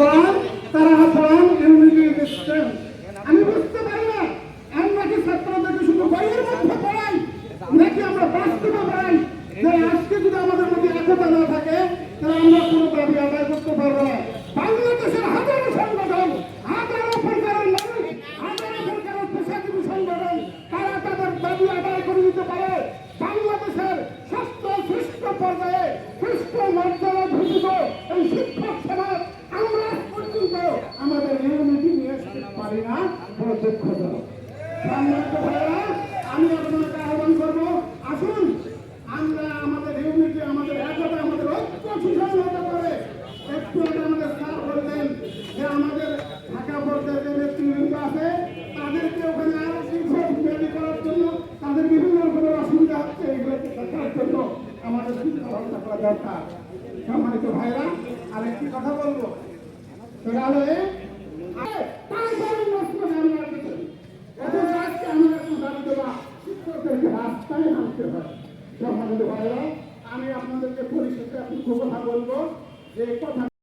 করান তারা বাড়ান ইউনিটি আমি বুঝতে পারি না আমরা কি ছাত্রদেরকে শুধু বইয়ের মধ্যে পড়াই, নাকি আমরা বাস্তবে পড়াই? যে আজকে যদি আমাদের মধ্যে একতা না থাকে, তাহলে আমরা কোনো দাবি আদায় করতে পারব না। বাংলাদেশের হাজারো সংগঠন, হাজারো প্রকারের মানুষ, হাজারো প্রকারের পেশাজীবী সংগঠন, তারা তাদের দাবি আদায় করে দিতে পারে। বাংলাদেশের ষষ্ঠ খ্রিস্ট পর্যায়ে আমি আপনাকে আহ্বান করব, আসুন আমাদের ইউনিটি, আমাদের একতা আমাদের ঐক্য সুষম হতে একটু আগে আমাদের স্যার বললেন যে আমাদের ঢাকা পর্যায়ে যে নেতৃবৃন্দ আছে, তাদেরকে ওখানে আরও করার জন্য তাদের বিভিন্ন রকমের অসুবিধা হচ্ছে এগুলোকে দেখার জন্য ভাইরা আর একটি কথা বলব। সেটা এই, আরে, তারপরে নষ্ট আমি আর কিছু না। অথচ আজকে আমরা একটু দাবি দেওয়া শিক্ষকদেরকে রাস্তায় নামতে হয়। সম্মানিত ভাইরা আমি আপনাদেরকে পরিশেষে একটু কথা বলব যে কথা